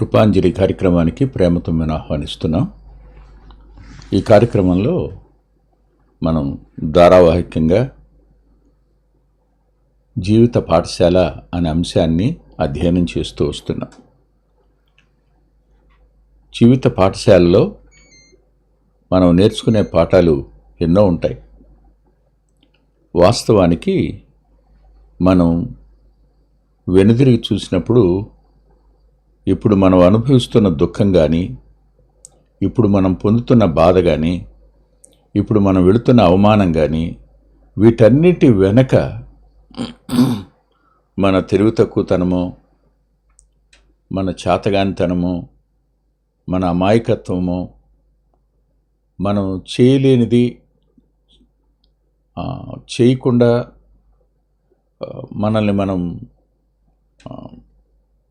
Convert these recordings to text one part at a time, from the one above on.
కృపాంజలి కార్యక్రమానికి ప్రేమతో మేము ఆహ్వానిస్తున్నాం. ఈ కార్యక్రమంలో మనం ధారావాహికంగా జీవిత పాఠశాల అనే అంశాన్ని అధ్యయనం చేస్తూ వస్తున్నాం. జీవిత పాఠశాలలో మనం నేర్చుకునే పాఠాలు ఎన్నో ఉంటాయి. వాస్తవానికి మనం వెనుదిరిగి చూసినప్పుడు ఇప్పుడు మనం అనుభవిస్తున్న దుఃఖం కానీ ఇప్పుడు మనం పొందుతున్న బాధ కానీ ఇప్పుడు మనం వెళుతున్న అవమానం కానీ వీటన్నిటి వెనక మన తెలివి తక్కువతనమో మన చేతగానితనమో మన అమాయకత్వమో మనం చేయలేనిది చేయకుండా మనల్ని మనం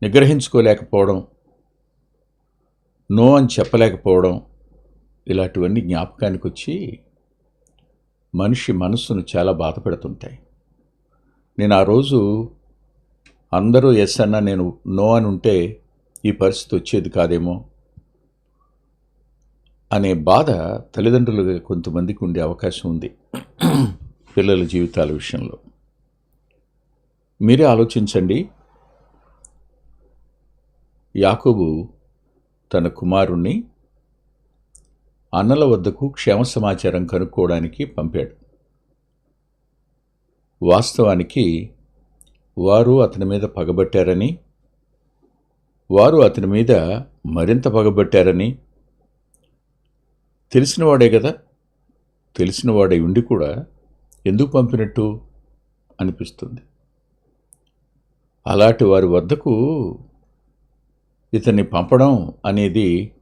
నిగ్రహించుకోలేకపోవడం నో అని చెప్పలేకపోవడం ఇలాంటివన్నీ జ్ఞాపకానికి వచ్చి మనిషి మనస్సును చాలా బాధపెడుతుంటాయి నేను ఆ రోజు అందరూ ఎస్ అన్నా నేను నో అని ఉంటే ఈ పరిస్థితి వచ్చేది కాదేమో అనే బాధ తల్లిదండ్రులుగా కొంతమందికి ఉండే అవకాశం ఉంది పిల్లల జీవితాల విషయంలో. మీరే ఆలోచించండి యాకోబు తన కుమారుణ్ణి అన్నల వద్దకు క్షేమ సమాచారం కనుక్కోవడానికి పంపాడు. వాస్తవానికి వారు అతని మీద పగబట్టారని వారు అతని మీద మరింత పగబట్టారని తెలిసినవాడే కదా? తెలిసినవాడే ఉండి కూడా ఎందుకు పంపినట్టు అనిపిస్తుంది. అలాంటి వారి వద్దకు ఇతన్ని పంపడం అనేది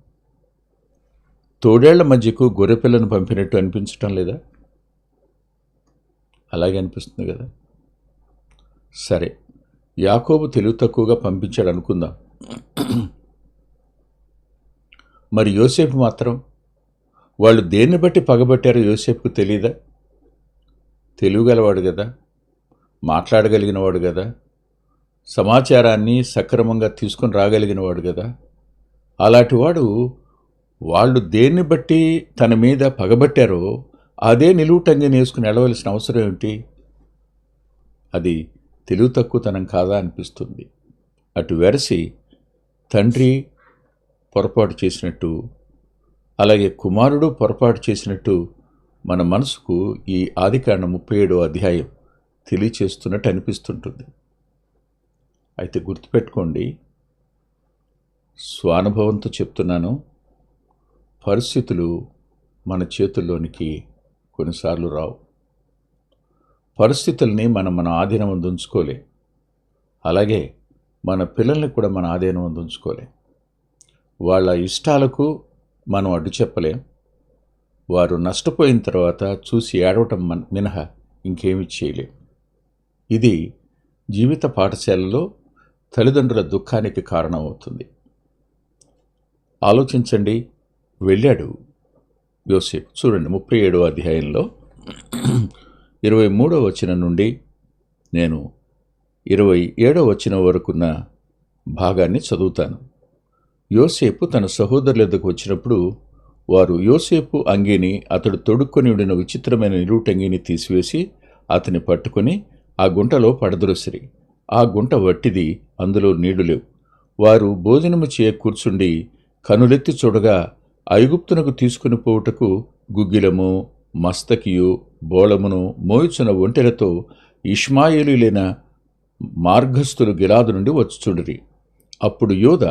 తోడేళ్ళ మధ్యకు గొర్రెపిల్లను పంపినట్టు అనిపించటం లేదా? అలాగే అనిపిస్తుంది కదా. సరే యాకోబు తెలివి తక్కువగా పంపించాడు అనుకుందాం మరి యోసేపు మాత్రం వాళ్ళు దేన్ని బట్టి పగబట్టారో యోసేపుకు తెలియదా తెలివిగలవాడు కదా. మాట్లాడగలిగినవాడు కదా. సమాచారాన్ని సక్రమంగా తీసుకొని రాగలిగిన వాడు కదా అలాంటివాడు వాళ్ళు దేన్ని బట్టి తన మీద పగబట్టారో అదే నిలువుటంగి నేసుకుని ఎడవలసిన అవసరం ఏమిటి? అది తెలివి తక్కువతనం కాదా అనిపిస్తుంది. అటు వెరసి తండ్రి పొరపాటు చేసినట్టు అలాగే కుమారుడు పొరపాటు చేసినట్టు మన మనసుకు ఈ ఆదికాండ ముప్పై ఏడో అధ్యాయం తెలియచేస్తున్నట్టు అనిపిస్తుంటుంది. అయితే గుర్తుపెట్టుకోండి స్వానుభవంతో చెప్తున్నాను పరిస్థితులు మన చేతుల్లోనికి కొన్నిసార్లు రావు. పరిస్థితుల్ని మనం మన ఆధీనం ఉంచుకోలే. అలాగే మన పిల్లల్ని కూడా మన ఆధీనం ఉంచుకోలే. వాళ్ళ ఇష్టాలకు మనం అడ్డు చెప్పలేం. వారు నష్టపోయిన తర్వాత చూసి ఏడవటం మన మినహా ఇంకేమీ చేయలేం. ఇది జీవిత పాఠశాలలో తల్లిదండ్రుల దుఃఖానికి కారణమవుతుంది. ఆలోచించండి. వెళ్ళాడు యోసేపు. చూడండి ముప్పై ఏడవ అధ్యాయంలో ఇరవై మూడవ వచనం నుండి నేను ఇరవై ఏడవ వచనం వరకున్న భాగాన్ని చదువుతాను. యోసేపు తన సహోదరుల ఎద్దకు వచ్చినప్పుడు వారు యోసేపు అంగీని అతడు తొడుక్కొని ఉండిన విచిత్రమైన నిలువుటంగిని తీసివేసి అతని పట్టుకొని ఆ గుంటలో పడద్రోసిరి. ఆ గుంట వట్టిది అందులో నీళ్ళు లేవు. వారు భోజనము చేయ కూర్చుండి కనులెత్తి చూడగా ఐగుప్తునకు తీసుకుని పోవుటకు గుగ్గిలము మస్తకియు బోళమును మోయిచున్న ఒంటెలతో ఇష్మాయేలులైన మార్గస్థులు గిలాదు నుండి వచ్చుచుండిరి. అప్పుడు యోధ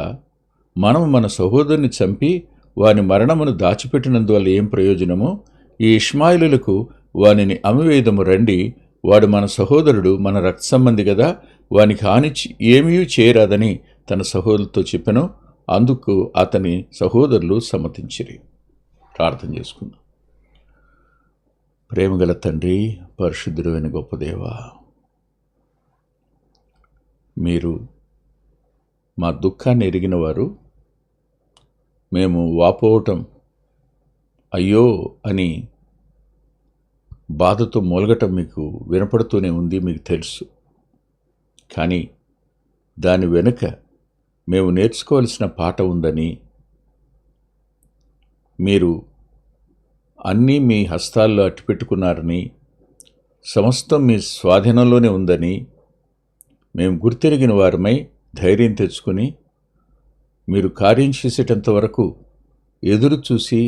మనం మన సహోదరుని చంపి వాని మరణమును దాచిపెట్టినందువల్ల ఏం ప్రయోజనమో? ఈ ఇష్మాయిలులకు వానిని అమివేదము రండి వాడు మన సహోదరుడు మన రక్త సంబంధి కదా వానికి హాని ఏమీ చేయరాదని తన సహోదరులతో చెప్పెను. అందుకు అతని సహోదరులు సమ్మతించిరి. ప్రార్థన చేసుకుందాం. ప్రేమగల తండ్రి పరిశుద్ధుడైన గొప్పదేవా మీరు మా దుఃఖాన్ని ఎరిగిన వారు మేము వాపోవటం అయ్యో అని బాధతో మూలగటం మీకు వినపడుతూనే ఉంది మీకు తెలుసు. కానీ దాని వెనుక మేము నేర్చుకోవలసిన పాట ఉందని మీరు అన్నీ మీ హస్తాల్లో అట్టిపెట్టుకున్నారని సమస్తం మీ స్వాధీనంలోనే ఉందని మేము గుర్తిరిగిన వారమై ధైర్యం తెచ్చుకుని మీరు కార్యం చేసేటంత వరకు ఎదురు చూసి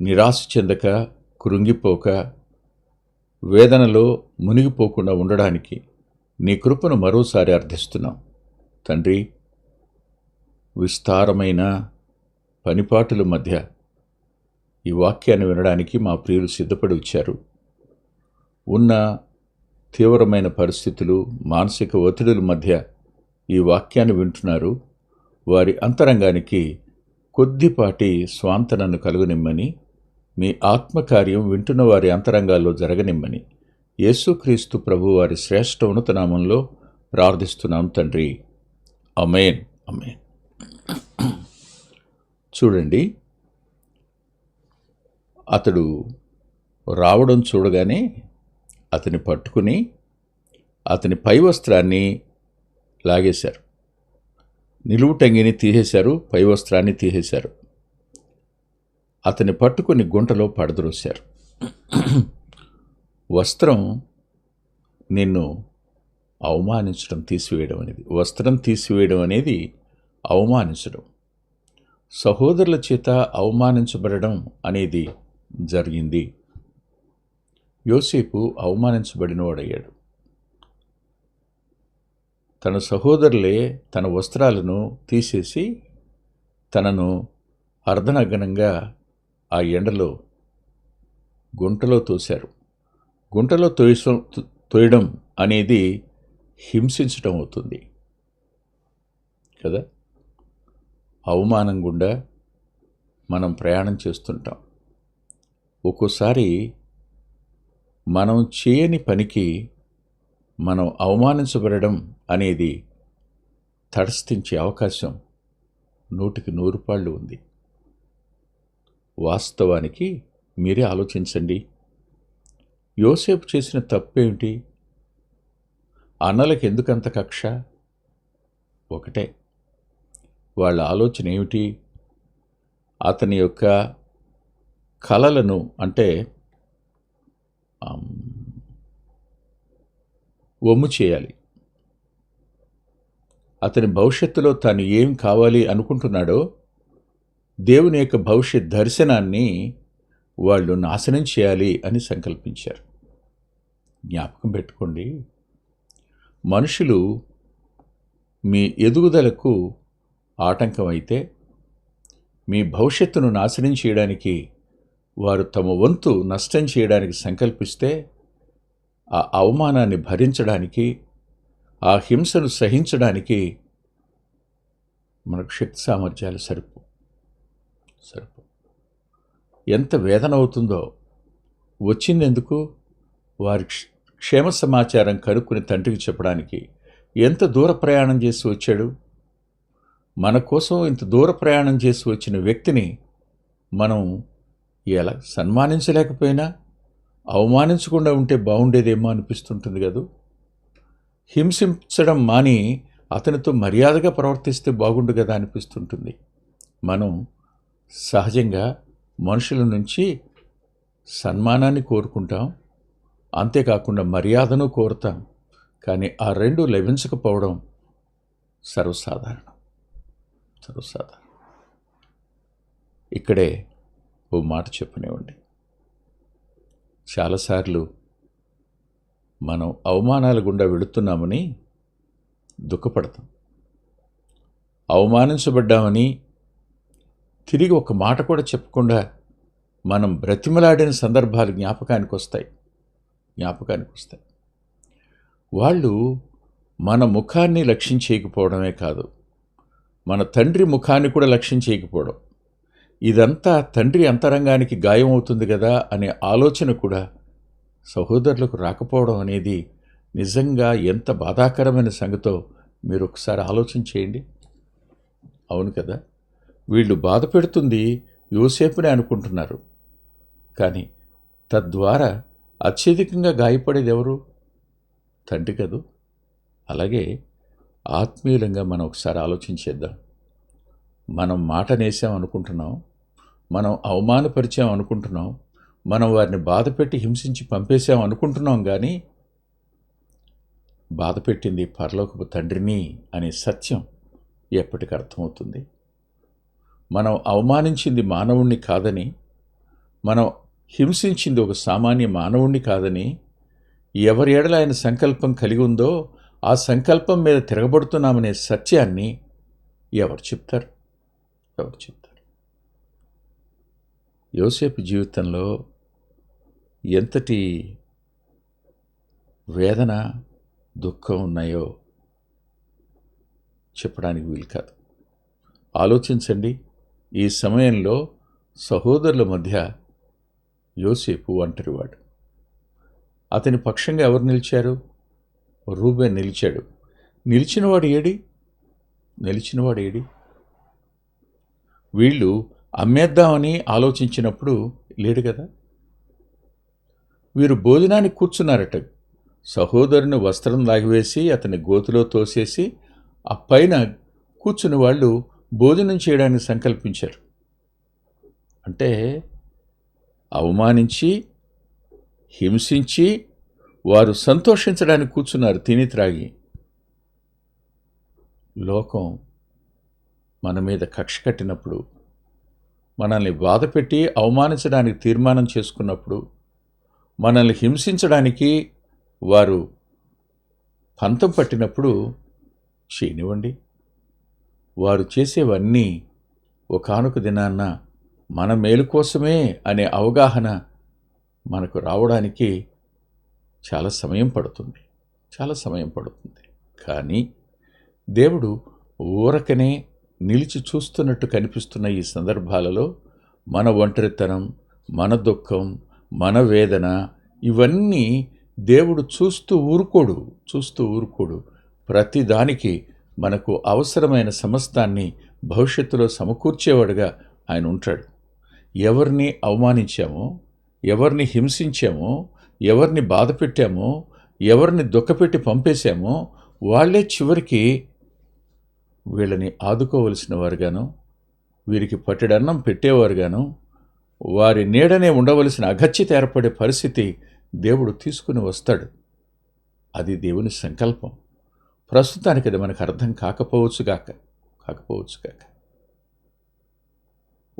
నిరాశ చెందక కృంగిపోక వేదనలో మునిగిపోకుండా ఉండడానికి నీ కృపను మరోసారి అర్థిస్తున్నాం. తండ్రి విస్తారమైన పనిపాటుల మధ్య ఈ వాక్యాన్ని వినడానికి మా ప్రియులు సిద్ధపడి వచ్చారు. ఉన్న తీవ్రమైన పరిస్థితులు మానసిక ఒత్తిడుల మధ్య ఈ వాక్యాన్ని వింటున్నారు. వారి అంతరంగానికి కొద్దిపాటి స్వాంతనను కలుగనిమ్మని మీ ఆత్మకార్యం వింటున్న వారి అంతరంగాల్లో జరగనిమ్మని. యేసుక్రీస్తు ప్రభువారి శ్రేష్ఠ ఉన్నతనామంలో ప్రార్థిస్తున్నాం తండ్రి. అమేన్ అమేన్ చూడండి. అతడు రావడం చూడగానే అతని పట్టుకుని అతని పై వస్త్రాన్ని లాగేశారు. నిలువుటంగిని తీసేశారు పై వస్త్రాన్ని తీసేశారు. అతని పట్టుకుని గుంటలో పడద్రోశారు. వస్త్రం నిన్ను అవమానించడం తీసివేయడం అనేది. వస్త్రం తీసివేయడం అనేది అవమానించడం. సహోదరుల చేత అవమానించబడడం అనేది జరిగింది. యోసేపు అవమానించబడినవాడయ్యాడు. తన సహోదరులే తన వస్త్రాలను తీసేసి తనను అర్ధనగ్నంగా ఆ ఎండలో గుంటలో తోశారు. గుంటలో తోయసం తోయడం అనేది హింసించడం అవుతుంది. కదా? అవమానం గుండా మనం ప్రయాణం చేస్తుంటాం. ఒక్కోసారి మనం చేయని పనికి మనం అవమానించబడడం అనేది తటస్థించే అవకాశం నూటికి నూరు పాళ్ళు ఉంది. వాస్తవానికి మీరే ఆలోచించండి. యోసేపు చేసిన తప్పేమిటి? అన్నలకు ఎందుకంత కక్ష? ఒకటే. వాళ్ళ ఆలోచన ఏమిటి? అతని యొక్క కళలను అంటే వమ్ము చేయాలి. అతని భవిష్యత్తులో తాను ఏం కావాలి అనుకుంటున్నాడో దేవుని యొక్క భవిష్యత్ దర్శనాన్ని వాళ్ళు నాశనం చేయాలి అని సంకల్పించారు. జ్ఞాపకం పెట్టుకోండి. మనుషులు మీ ఎదుగుదలకు ఆటంకం అయితే మీ భవిష్యత్తును నాశనం చేయడానికి వారు తమ వంతు నష్టం చేయడానికి సంకల్పిస్తే ఆ అవమానాన్ని భరించడానికి ఆ హింసను సహించడానికి మనకు శక్తి సామర్థ్యాలు సరిపో సరిపో. ఎంత వేదన అవుతుందో వచ్చిందెందుకు? వారి క్షేమ సమాచారం కనుక్కుని తండ్రికి చెప్పడానికి ఎంత దూర ప్రయాణం చేసి వచ్చాడు? మన కోసం ఇంత దూర ప్రయాణం చేసి వచ్చిన వ్యక్తిని మనం ఎలా సన్మానించలేకపోయినా అవమానించకుండా ఉంటే బాగుండేదేమో అనిపిస్తుంటుంది కదూ? హింసించడం మాని అతనితో మర్యాదగా ప్రవర్తిస్తే బాగుండు కదా అనిపిస్తుంటుంది. మనం సహజంగా మనుషుల నుంచి సన్మానాన్ని కోరుకుంటాం. అంతేకాకుండా మర్యాదను కోరుతాం. కానీ ఆ రెండు లభించకపోవడం సర్వసాధారణం. సర్వసాధారణం. ఇక్కడే ఓ మాట చెప్పనివ్వండి. చాలాసార్లు మనం అవమానాల గుండా వెళుతున్నామని దుఃఖపడతాం. అవమానించబడ్డామని తిరిగి ఒక మాట కూడా చెప్పకుండా మనం బ్రతిమలాడిన సందర్భాలు జ్ఞాపకానికి వస్తాయి జ్ఞాపకానికి వస్తాయి వాళ్ళు మన ముఖాన్ని లక్ష్యం చేయకపోవడమే కాదు మన తండ్రి ముఖాన్ని కూడా లక్ష్యం చేయకపోవడం. ఇదంతా తండ్రి అంతరంగానికి గాయం అవుతుంది కదా అనే ఆలోచన కూడా సహోదరులకు రాకపోవడం అనేది నిజంగా ఎంత బాధాకరమైన సంగతో మీరు ఒకసారి ఆలోచన చేయండి. అవును కదా వీళ్ళు బాధ పెడుతుంది యోసేపునే అనుకుంటున్నారు. కానీ తద్వారా అత్యధికంగా గాయపడేది ఎవరు తండ్రి కదూ? అలాగే ఆత్మీయులంగా మనం ఒకసారి ఆలోచించేద్దాం. మనం మాట నేసాం అనుకుంటున్నాం మనం అవమానపరిచాం అనుకుంటున్నాం మనం వారిని బాధపెట్టి హింసించి పంపేశాం అనుకుంటున్నాం కానీ బాధ పెట్టింది పరలోకపు తండ్రిని అనే సత్యం ఎప్పటికి అర్థమవుతుంది. మనం అవమానించింది మానవుణ్ణి కాదని మనం హింసించింది ఒక సామాన్య మానవుణ్ణి కాదని ఎవరి ఏడల ఆయన సంకల్పం కలిగి ఉందో ఆ సంకల్పం మీద తిరగబడుతున్నామనే సత్యాన్ని ఎవరు చెప్తారు? ఎవరు చెప్తారు? యోసేపు జీవితంలో ఎంతటి వేదన దుఃఖం ఉన్నాయో చెప్పడానికి వీలు కాదు. ఆలోచించండి ఈ సమయంలో సహోదరుల మధ్య యోసేపు ఒంటరివాడు అతని పక్షంగా ఎవరు నిలిచారు? రూబే నిలిచాడు. నిలిచినవాడు ఏడి? నిలిచినవాడు ఏడి? వీళ్ళు అమ్మేద్దామని ఆలోచించినప్పుడు లేడు కదా? వీరు భోజనానికి కూర్చున్నారట. సహోదరుని వస్త్రం లాగివేసి అతని గోతులో తోసేసి ఆ పైన కూర్చుని వాళ్ళు భోజనం చేయడానికి సంకల్పించారు. అంటే అవమానించి హింసించి వారు సంతోషించడానికి కూర్చున్నారు. తిని త్రాగి. లోకం మన మీద కక్ష కట్టినప్పుడు మనల్ని బాధపెట్టి అవమానించడానికి తీర్మానం చేసుకున్నప్పుడు మనల్ని హింసించడానికి వారు పంతం పట్టినప్పుడు చేయనివ్వండి. వారు చేసేవన్నీ ఒకనొక దినాన్న మన మేలు కోసమే అనే అవగాహన మనకు రావడానికి చాలా సమయం పడుతుంది. చాలా సమయం పడుతుంది. కానీ దేవుడు ఊరకనే నిలిచి చూస్తున్నట్టు కనిపిస్తున్న ఈ సందర్భాలలో మన ఒంటరితనం మన దుఃఖం మన వేదన ఇవన్నీ దేవుడు చూస్తూ ఊరుకోడు చూస్తూ ఊరుకోడు. ప్రతిదానికి మనకు అవసరమైన సమస్తాన్ని భవిష్యత్తులో సమకూర్చేవాడుగా ఆయన ఉంటాడు. ఎవరిని అవమానించామో ఎవరిని హింసించామో ఎవరిని బాధ పెట్టామో ఎవరిని దుఃఖపెట్టి పంపేశామో వాళ్ళే చివరికి వీళ్ళని ఆదుకోవలసిన వారుగాను వీరికి పట్టెడన్నం పెట్టేవారుగాను వారి నీడనే ఉండవలసిన అగత్యత ఏర్పడే పరిస్థితి దేవుడు తీసుకుని వస్తాడు. అది దేవుని సంకల్పం. ప్రస్తుతానికి అది మనకు అర్థం కాకపోవచ్చుగాక కాకపోవచ్చుగాక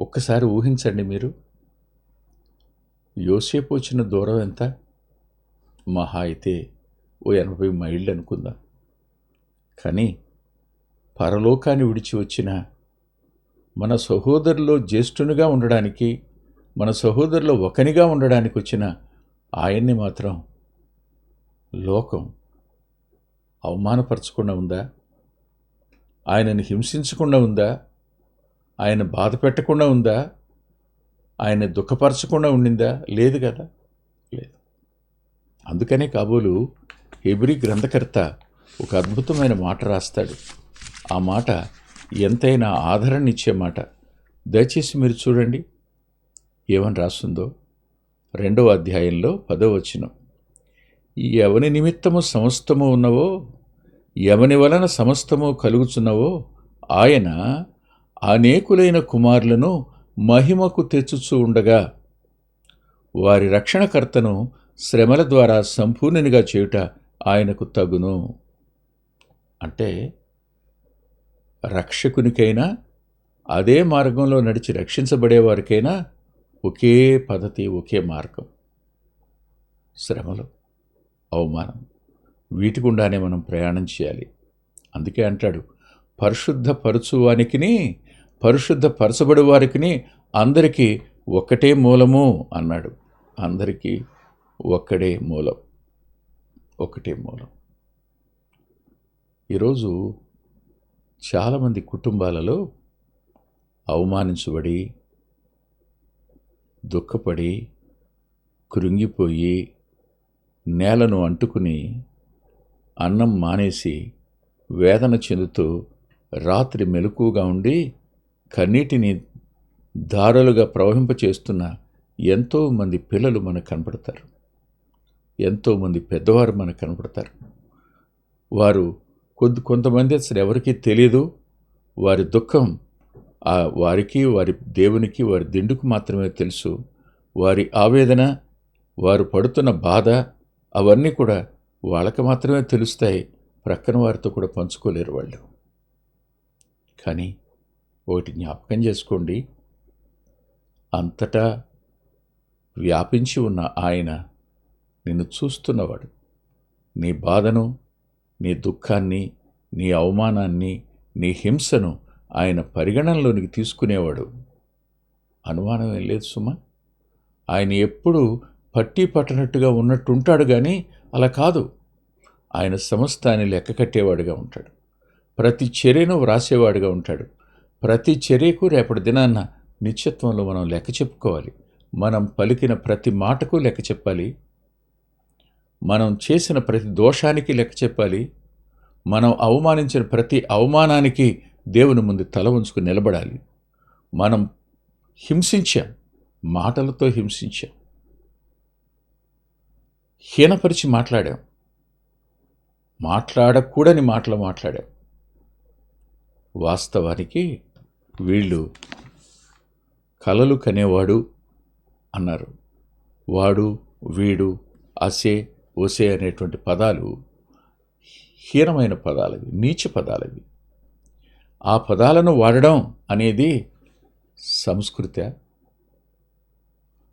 ఒక్కసారి ఊహించండి మీరు. యోసేపు వచ్చిన దూరం ఎంత? మహా అయితే ఓ ఎనభై మైళ్ళు అనుకుందాం. కానీ పరలోకాన్ని విడిచి వచ్చిన మన సహోదరులో జ్యేష్ఠునిగా ఉండడానికి మన సహోదరులో ఒకనిగా ఉండడానికి వచ్చిన ఆయన్ని మాత్రం లోకం అవమానపరచకుండా ఉందా? ఆయనని హింసించకుండా ఉందా? ఆయన బాధ పెట్టకుండా ఉందా? ఆయన దుఃఖపరచకుండా ఉండిందా? లేదు కదా? లేదు. అందుకనే కాబోలు హెబ్రి గ్రంథకర్త ఒక అద్భుతమైన మాట రాస్తాడు. ఆ మాట ఎంతైనా ఆదరణ ఇచ్చే మాట. దయచేసి మీరు చూడండి. ఏమని రాస్తుందో? రెండవ అధ్యాయంలో పదవ వచనం. ఎవని నిమిత్తము సమస్తము ఉన్నవో ఎవని వలన సమస్తము కలుగుచున్నవో ఆయన అనేకులైన కుమారులను మహిమకు తెచ్చుచూ ఉండగా వారి రక్షణకర్తను శ్రమల ద్వారా సంపూర్ణునిగా చేయుట ఆయనకు తగును. అంటే రక్షకునికైనా అదే మార్గంలో నడిచి రక్షించబడేవారికైనా ఒకే పద్ధతి ఒకే మార్గం. శ్రమలు అవమానం వీటి గుండానే మనం ప్రయాణం చేయాలి. అందుకే అంటాడు పరిశుద్ధ పరచువానికిని పరిశుద్ధ పరచబడి వారికి అందరికీ ఒక్కటే మూలము అన్నాడు. అందరికీ ఒక్కడే మూలం. ఒకటే మూలం. ఈరోజు చాలామంది కుటుంబాలలో అవమానించబడి దుఃఖపడి కృంగిపోయి నేలను అంటుకుని అన్నం మానేసి వేదన చెందుతూ రాత్రి మెలకుగా ఉండి కన్నీటిని దారులుగా ప్రవహింపచేస్తున్న ఎంతోమంది పిల్లలు మనకు కనపడతారు. ఎంతోమంది పెద్దవారు మనకు కనపడతారు. వారు కొద్ది కొంతమంది అసలు ఎవరికీ తెలియదు వారి దుఃఖం ఆ వారికి వారి దేవునికి వారి దిండుకు మాత్రమే తెలుసు. వారి ఆవేదన వారు పడుతున్న బాధ అవన్నీ కూడా వాళ్ళకి మాత్రమే తెలుస్తాయి. ప్రక్కన వారితో కూడా పంచుకోలేరు వాళ్ళు. కానీ ఒకటి జ్ఞాపకం చేసుకోండి. అంతటా వ్యాపించి ఉన్న ఆయన నిన్ను చూస్తున్నవాడు. నీ బాధను నీ దుఃఖాన్ని నీ అవమానాన్ని నీ హింసను ఆయన పరిగణనలోనికి తీసుకునేవాడు. అనుమానం ఏం లేదు సుమా. ఆయన ఎప్పుడు పట్టి పట్టనట్టుగా ఉన్నట్టుంటాడు కానీ అలా కాదు. ఆయన సమస్తాన్ని లెక్క కట్టేవాడుగా ఉంటాడు. ప్రతి చర్యను వ్రాసేవాడుగా ఉంటాడు. ప్రతి చర్యకు రేపటి దినాన్న నిత్యత్వంలో మనం లెక్క చెప్పుకోవాలి. మనం పలికిన ప్రతి మాటకు లెక్క చెప్పాలి. మనం చేసిన ప్రతి దోషానికి లెక్క చెప్పాలి. మనం అవమానించిన ప్రతి అవమానానికి దేవుని ముందు తల ఉంచుకుని నిలబడాలి. మనం హింసించాం. మాటలతో హింసించాం. హీనపరిచి మాట్లాడాం. మాట్లాడకూడని మాటలు మాట్లాడాం. వాస్తవానికి వీళ్ళు కలలు కనేవాడు అన్నారు. వాడు వీడు అసే ఒసే అనేటువంటి పదాలు హీనమైన పదాలవి నీచ పదాలవి. ఆ పదాలను వాడడం అనేది సంస్కృత.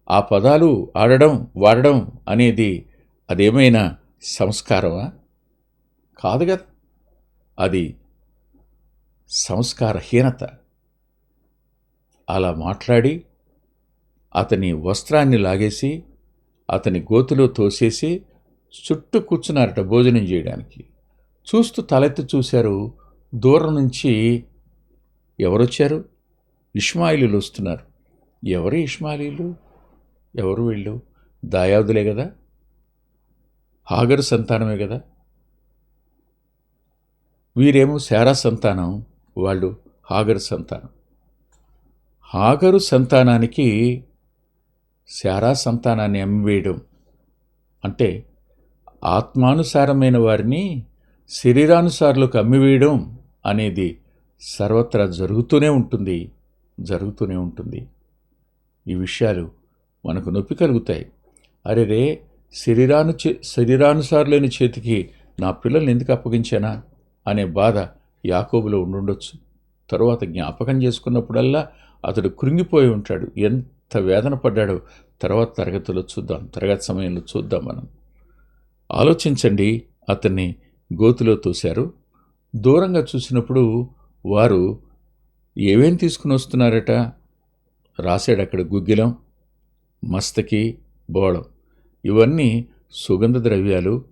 ఆ పదాలు ఆడడం వాడడం అనేది అదేమైనా సంస్కారమా? కాదు కదా. అది సంస్కారహీనత. అలా మాట్లాడి అతని వస్త్రాన్ని లాగేసి అతని గోతులో తోసేసి చుట్టూ కూర్చున్నారట భోజనం చేయడానికి. చూస్తూ తలెత్తి చూశారు. దూరం నుంచి ఎవరొచ్చారు? ఇష్మాయిలీలు వస్తున్నారు. ఎవరు ఇష్మాయిలీలు? ఎవరు వీళ్ళు? దాయాదులే కదా? హాగరు సంతానమే కదా? వీరేమో శారా సంతానం వాళ్ళు హాగరు సంతానం. హాగరు సంతానానికి శారా సంతానాన్ని అమ్మివేయడం. అంటే ఆత్మానుసారమైన వారిని శరీరానుసారులకు అమ్మివేయడం అనేది సర్వత్రా జరుగుతూనే ఉంటుంది జరుగుతూనే ఉంటుంది. ఈ విషయాలు మనకు నొప్పి కలుగుతాయి. అరే రే శరీరాను చే శరీరానుసారులైన చేతికి నా పిల్లల్ని ఎందుకు అప్పగించానా? అనే బాధ యాకోబులో ఉండుండొచ్చు. తరువాత జ్ఞాపకం చేసుకున్నప్పుడల్లా అతడు కృంగిపోయి ఉంటాడు. ఎంత వేదన పడ్డాడో తర్వాత తరగతిలో చూద్దాం తరగతి సమయంలో చూద్దాం మనం. ఆలోచించండి అతన్ని గోతులో తోశారు. దూరంగా చూసినప్పుడు వారు ఏమేం తీసుకుని వస్తున్నారట? రాశాడు అక్కడ గుగ్గిలం మస్తకి బోళం. ఇవన్నీ సుగంధ ద్రవ్యాలు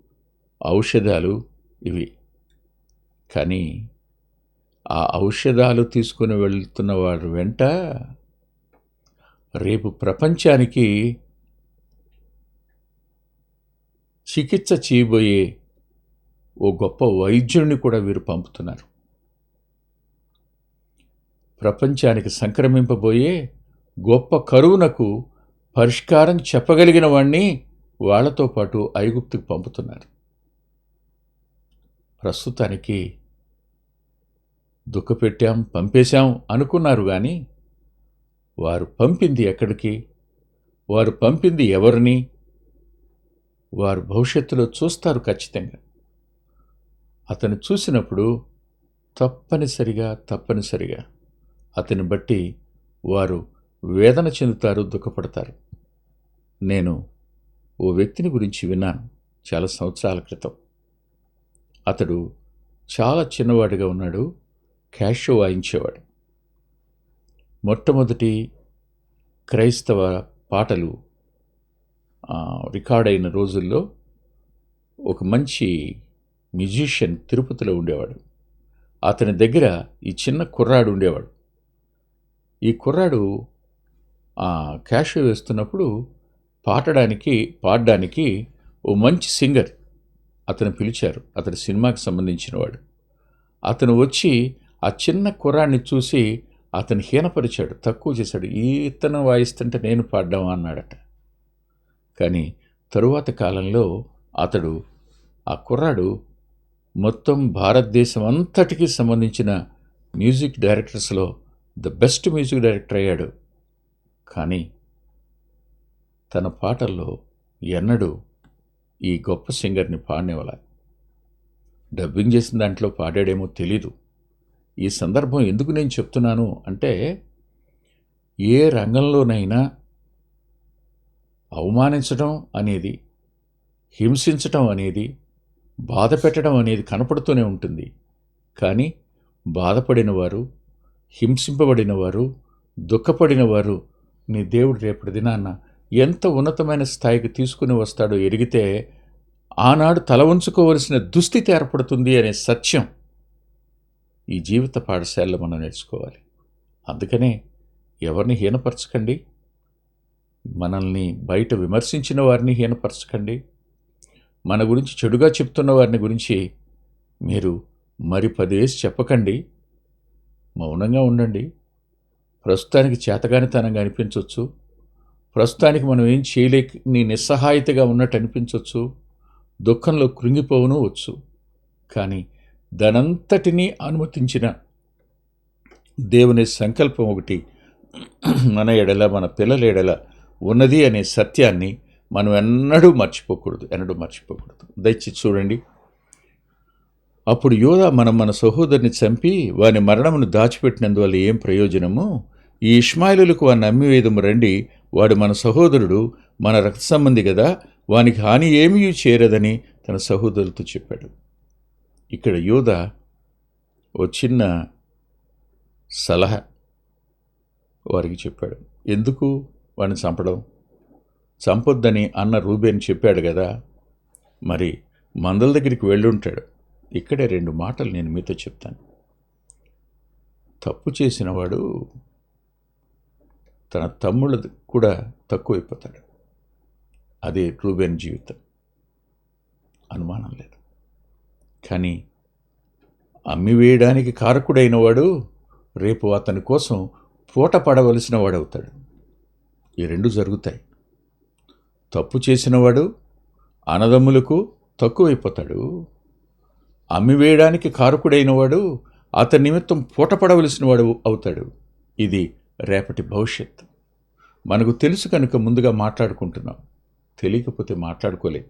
ఔషధాలు ఇవి. కానీ ఆ ఔషధాలు తీసుకుని వెళ్తున్న వారి వెంట రేపు ప్రపంచానికి చికిత్స చేయబోయే ఓ గొప్ప వైద్యుడిని కూడా వీరు పంపుతున్నారు. ప్రపంచానికి సంక్రమింపబోయే గొప్ప కరువునకు పరిష్కారం చెప్పగలిగిన వాణ్ణి వాళ్ళతో పాటు ఐగుప్తుకు పంపుతున్నారు. ప్రస్తుతానికి దుఃఖపెట్టాం పంపేశాం అనుకున్నారు కానీ వారు పంపింది ఎక్కడికి? వారు పంపింది ఎవరిని? వారు భవిష్యత్తులో చూస్తారు ఖచ్చితంగా. అతను చూసినప్పుడు తప్పనిసరిగా తప్పనిసరిగా అతని బట్టి వారు వేదన చెందుతారు దుఃఖపడతారు. నేను ఓ వ్యక్తిని గురించి విన్నాను చాలా సంవత్సరాల క్రితం. అతడు చాలా చిన్నవాడిగా ఉన్నాడు. క్యాషో వాయించేవాడు. మొట్టమొదటి క్రైస్తవ పాటలు రికార్డ్ అయిన రోజుల్లో ఒక మంచి మ్యూజిషియన్ తిరుపతిలో ఉండేవాడు. అతని దగ్గర ఈ చిన్న కుర్రాడు ఉండేవాడు. ఈ కుర్రాడు క్యాష్ వేస్తున్నప్పుడు పాడడానికి పాడడానికి ఓ మంచి సింగర్ అతను పిలిచారు. అతని సినిమాకి సంబంధించినవాడు. అతను వచ్చి ఆ చిన్న కుర్రాడిని చూసి అతను హీనపరిచాడు తక్కువ చేశాడు. ఈ ఇతను వాయిస్తుంటే నేను పాడ్డాం అన్నాడట. కానీ తరువాత కాలంలో అతడు ఆ కుర్రాడు మొత్తం భారతదేశం అంతటికి సంబంధించిన మ్యూజిక్ డైరెక్టర్స్లో ద బెస్ట్ మ్యూజిక్ డైరెక్టర్ అయ్యాడు. కానీ తన పాటల్లో ఎన్నడూ ఈ గొప్ప సింగర్ని పాడనివ్వాల. డబ్బింగ్ చేసిన దాంట్లో పాడాడేమో తెలీదు. ఈ సందర్భం ఎందుకు నేను చెప్తున్నాను అంటే ఏ రంగంలోనైనా అవమానించడం అనేది హింసించటం అనేది బాధ పెట్టడం అనేది కనపడుతూనే ఉంటుంది. కానీ బాధపడిన వారు హింసింపబడిన వారు దుఃఖపడిన వారు నీ దేవుడు రేపటి దినాన్న ఎంత ఉన్నతమైన స్థాయికి తీసుకుని వస్తాడో ఎరిగితే ఆనాడు తల ఉంచుకోవలసిన దుస్థితి ఏర్పడుతుంది అనే సత్యం ఈ జీవిత పాఠశాలలో మనం నేర్చుకోవాలి. అందుకనే ఎవరిని హీనపరచకండి. మనల్ని బయట విమర్శించిన వారిని హీనపరచకండి. మన గురించి చెడుగా చెప్తున్న వారిని గురించి మీరు మరి పదేసి చెప్పకండి. మౌనంగా ఉండండి. ప్రస్తుతానికి చేతగానితనంగా అనిపించవచ్చు ప్రస్తుతానికి మనం ఏం చేయలేక నీ నిస్సహాయతగా ఉన్నట్టు అనిపించవచ్చు దుఃఖంలో కృంగిపోవును వచ్చు. కానీ దానంతటినీ అనుమతించిన దేవుని సంకల్పం ఒకటి మన ఎడల మన పిల్లల ఎడల ఉన్నది అనే సత్యాన్ని మనం ఎన్నడూ మర్చిపోకూడదు ఎన్నడూ మర్చిపోకూడదు. దయచేసి చూడండి. అప్పుడు యోధ మనం మన సహోదరుని చంపి వాని మరణమును దాచిపెట్టినందువల్ల ఏం ప్రయోజనము? ఈ ఇష్మాయిలులకు వాడిని నమ్మివేదము రండి. వాడు మన సహోదరుడు మన రక్త సంబంధి కదా వానికి హాని ఏమీ చేరదని తన సహోదరులతో చెప్పాడు. ఇక్కడ యోధ ఓ చిన్న సలహా వారికి చెప్పాడు. ఎందుకు వాడిని చంపడం? చంపొద్దని అన్న రూబేన్ చెప్పాడు కదా. మరి మందల దగ్గరికి వెళ్ళుంటాడు ఇక్కడే రెండు మాటలు నేను మీతో చెప్తాను. తప్పు చేసినవాడు తన తమ్ముళ్ళ కూడా తక్కువైపోతాడు. అదే రూబేన్ జీవితం. అనుమానం లేదు. కానీ అమ్మివేయడానికి కారకుడైన వాడు రేపు అతని కోసం పూట పడవలసిన వాడవుతాడు. ఈ రెండు జరుగుతాయి. తప్పు చేసినవాడు అనదమ్ములకు తక్కువైపోతాడు. అమ్మివేయడానికి కారకుడైన వాడు అతని నిమిత్తం పూట పడవలసిన వాడు అవుతాడు. ఇది రేపటి భవిష్యత్ మనకు తెలుసు కనుక ముందుగా మాట్లాడుకుంటున్నాం. తెలియకపోతే మాట్లాడుకోలేం.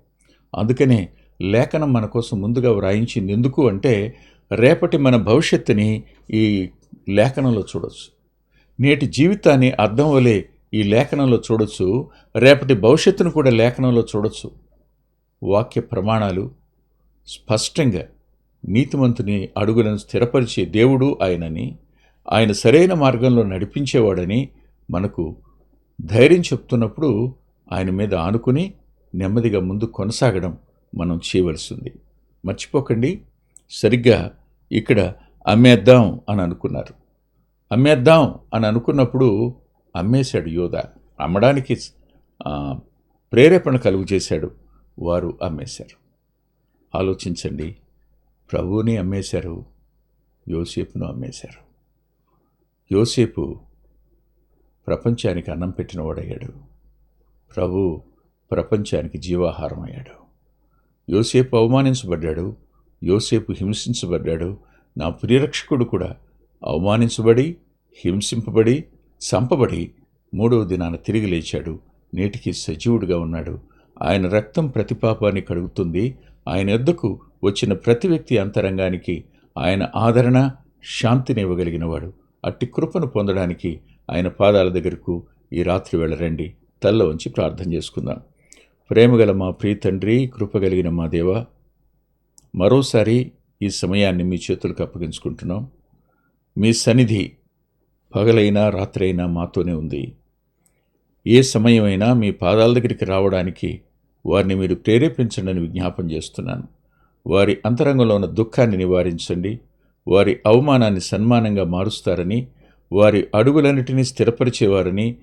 అందుకనే లేఖనం మన కోసం ముందుగా వ్రాయించింది ఎందుకు అంటే రేపటి మన భవిష్యత్తుని ఈ లేఖనంలో చూడొచ్చు. నేటి జీవితాన్ని అర్థం వలె ఈ లేఖనంలో చూడొచ్చు. రేపటి భవిష్యత్తును కూడా లేఖనంలో చూడొచ్చు. వాక్య ప్రమాణాలు స్పష్టంగా నీతిమంతుని అడుగులను స్థిరపరిచే దేవుడు ఆయనని ఆయన సరైన మార్గంలో నడిపించేవాడని మనకు ధైర్యం చెప్తున్నప్పుడు ఆయన మీద ఆనుకుని నెమ్మదిగా ముందు కొనసాగడం మనం చేయవలసింది. మర్చిపోకండి సరిగ్గా ఇక్కడ అమ్మేద్దాం అని అనుకున్నారు. అమ్మేద్దాం అని అనుకున్నప్పుడు అమ్మేశాడు యోధ. అమ్మడానికి ప్రేరేపణ కలుగు చేశాడు. వారు అమ్మేశారు. ఆలోచించండి ప్రభువుని అమ్మేశారు యోసేపును అమ్మేశారు. యోసేపు ప్రపంచానికి అన్నం పెట్టినవాడయ్యాడు ప్రభు ప్రపంచానికి జీవాహారం అయ్యాడు. యోసేపు అవమానించబడ్డాడు యోసేపు హింసించబడ్డాడు నా ప్రియరక్షకుడు కూడా అవమానించబడి హింసింపబడి చంపబడి మూడవ దినాన తిరిగి లేచాడు. నేటికి సజీవుడిగా ఉన్నాడు. ఆయన రక్తం ప్రతి పాపాన్ని కడుగుతుంది. ఆయన ఎద్దకు వచ్చిన ప్రతి వ్యక్తి అంతరంగానికి ఆయన ఆదరణ శాంతిని ఇవ్వగలిగినవాడు. అట్టి కృపను పొందడానికి ఆయన పాదాల దగ్గరకు ఈ రాత్రి వెళ్ళరండి తల్ల వంచి ప్రార్థన చేసుకుందాం. ప్రేమగల మా ప్రియతండ్రి తండ్రి మా దేవ మరోసారి ఈ సమయాన్ని మీ చేతులకు అప్పగించుకుంటున్నాం. మీ సన్నిధి పగలైనా రాత్రైనా మాతోనే ఉంది. ఏ సమయమైనా మీ పాదాల దగ్గరికి రావడానికి వారిని మీరు ప్రేరేపించండి అని విజ్ఞాపం చేస్తున్నాను. వారి అంతరంగంలో ఉన్న దుఃఖాన్ని నివారించండి. వారి అవమానాన్ని సన్మానంగా మారుస్తారని వారి అడుగులన్నిటినీ స్థిరపరిచేవారని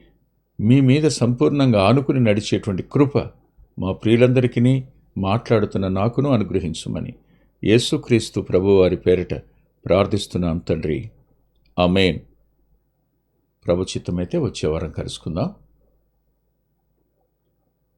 మీ మీద సంపూర్ణంగా ఆనుకుని నడిచేటువంటి కృప మా ప్రియులందరికీ మాట్లాడుతున్న నాకును అనుగ్రహించుమని యేసుక్రీస్తు ప్రభువారి పేరిట ప్రార్థిస్తున్నాం తండ్రి. అమేన్ ప్రభుచిత్తమైతే వచ్చే వారం కలుసుకుందాం.